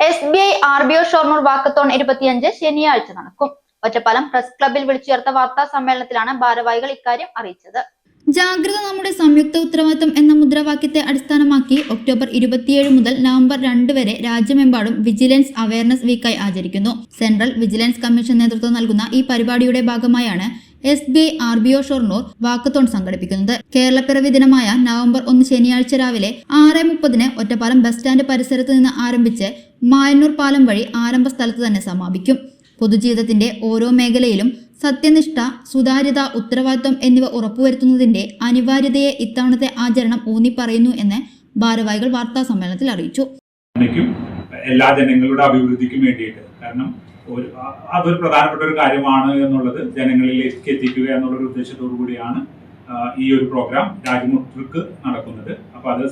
S B I R B O Shoranur walkathon ഇരുപത്തിയഞ്ച് ശനിയാഴ്ച നടക്കും. ഒറ്റപ്പാലം പ്രസ് ക്ലബിൽ വിളിച്ചു ചേർത്ത വാർത്താ സമ്മേളനത്തിലാണ് ഭാരവാഹികൾ ഇക്കാര്യം അറിയിച്ചത്. ജാഗ്രത നമ്മുടെ സംയുക്ത ഉത്തരവാദിത്തം എന്ന മുദ്രാവാക്യത്തെ അടിസ്ഥാനമാക്കി ഒക്ടോബർ ഇരുപത്തിയേഴ് മുതൽ നവംബർ രണ്ട് വരെ രാജ്യമെമ്പാടും വിജിലൻസ് അവയർനെസ് വീക്കായി ആചരിക്കുന്നു. സെൻട്രൽ വിജിലൻസ് കമ്മീഷൻ നേതൃത്വം നൽകുന്ന ഈ പരിപാടിയുടെ ഭാഗമായാണ് S B I R B O Shoranur walkathon സംഘടിപ്പിക്കുന്നത്. കേരളപ്പിറവി ദിനമായ നവംബർ ഒന്ന് ശനിയാഴ്ച രാവിലെ ആറ് മുപ്പതിന് ഒറ്റപ്പാലം ബസ് സ്റ്റാൻഡ് പരിസരത്ത് നിന്ന് ആരംഭിച്ച് മായന്നൂർ പാലം വഴി ആരംഭ സ്ഥലത്ത് തന്നെ സമാപിക്കും. പൊതുജീവിതത്തിന്റെ ഓരോ മേഖലയിലും സത്യനിഷ്ഠ സുതാര്യത ഉത്തരവാദിത്വം എന്നിവ ഉറപ്പുവരുത്തുന്നതിന്റെ അനിവാര്യതയെ ഇത്തവണത്തെ ആചരണം ഊന്നിപ്പറയുന്നു എന്ന് ഭാരവാഹികൾ വാർത്താ സമ്മേളനത്തിൽ അറിയിച്ചു എല്ലാ ജനങ്ങളുടെ അഭിവൃദ്ധിക്കും വേണ്ടിയിട്ട്. കാരണം ഒരു അതൊരു പ്രധാനപ്പെട്ട ഒരു കാര്യമാണ് എന്നുള്ളത് ജനങ്ങളിലേക്ക് എത്തിക്കുക എന്നുള്ളൊരു ഉദ്ദേശത്തോടു കൂടിയാണ് ഈ ഒരു പ്രോഗ്രാം രാജ്മുട്രിക്ക് നടക്കുന്നത്. അപ്പോൾ അത്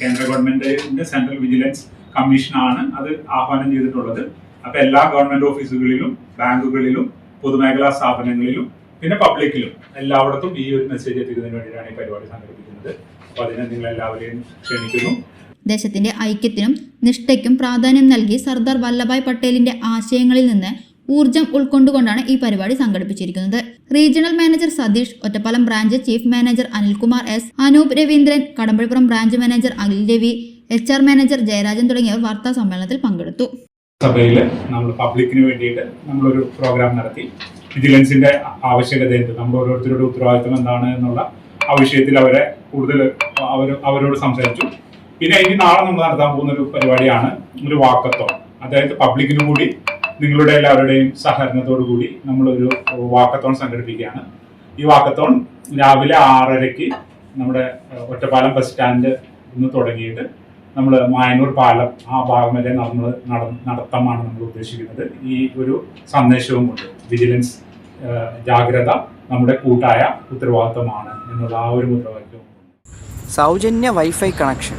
കേന്ദ്ര ഗവൺമെന്റിന്റെ സെൻട്രൽ വിജിലൻസ് കമ്മീഷനാണ് അത് ആഹ്വാനം ചെയ്തിട്ടുള്ളത്. അപ്പോൾ എല്ലാ ഗവൺമെന്റ് ഓഫീസുകളിലും ബാങ്കുകളിലും പൊതുമേഖലാ സ്ഥാപനങ്ങളിലും പിന്നെ പബ്ലിക്കിലും എല്ലായിടത്തും ഈ ഒരു മെസ്സേജ് എത്തിക്കുന്നതിന് വേണ്ടിയിട്ടാണ് ഈ പരിപാടി സംഘടിപ്പിക്കുന്നത്. അപ്പോൾ അതിനെ നിങ്ങൾ എല്ലാവരെയും ക്ഷണിക്കുന്നു. ദേശത്തിന്റെ ഐക്യത്തിനും നിഷ്ഠയ്ക്കും പ്രാധാന്യം നൽകി സർദാർ വല്ലഭായ് പട്ടേലിന്റെ ആശയങ്ങളിൽ നിന്ന് ഊർജം ഉൾക്കൊണ്ടുകൊണ്ടാണ് ഈ പരിപാടി സംഘടിപ്പിച്ചിരിക്കുന്നത്. Regional manager Satheesh Ottapalam branch chief manager Anilkumar S Anoop Raveendran Kadampazhipuram branch manager Akhil Ravi H R manager Jayarajan തുടങ്ങിയവർ വാർത്താ സമ്മേളനത്തിൽ പങ്കെടുത്തു. സഭയിൽ നമ്മൾ പബ്ലിക്കിന് വേണ്ടിയിട്ട് നമ്മളൊരു പ്രോഗ്രാം നടത്തി. വിജിലൻസിന്റെ ആവശ്യകത എന്ത്? നമ്മൾ ഓരോരുത്തരുടെ ഉത്തരവാദിത്തം എന്താണ് എന്നുള്ള ആ വിഷയത്തിൽ അവരെ കൂടുതൽ അവരോട് സംസാരിച്ചു. പിന്നെ ഇനി നാളെ നമ്മൾ നടത്താൻ പോകുന്ന ഒരു പരിപാടിയാണ് ഒരു വാക്കത്തോൺ. അതായത് പബ്ലിക്കിന് കൂടി നിങ്ങളുടെ എല്ലാവരുടെയും സഹകരണത്തോടു കൂടി നമ്മളൊരു വാക്കത്തോൺ സംഘടിപ്പിക്കുകയാണ്. ഈ വാക്കത്തോൺ രാവിലെ ആറരയ്ക്ക് നമ്മുടെ ഒറ്റപ്പാലം ബസ് സ്റ്റാൻഡ് നിന്ന് തുടങ്ങിയിട്ട് നമ്മൾ മായനൂർ പാലം ആ ഭാഗം വരെ നമ്മൾ നടത്തമാണ് നമ്മൾ ഉദ്ദേശിക്കുന്നത്. ഈ ഒരു സന്ദേശവും കൊണ്ട് വിജിലൻസ് ജാഗ്രത നമ്മുടെ കൂട്ടായ ഉത്തരവാദിത്തമാണ് എന്നുള്ള ആ ഒരു മുദ്രാവാക്യവും സൗജന്യ വൈഫൈ കണക്ഷൻ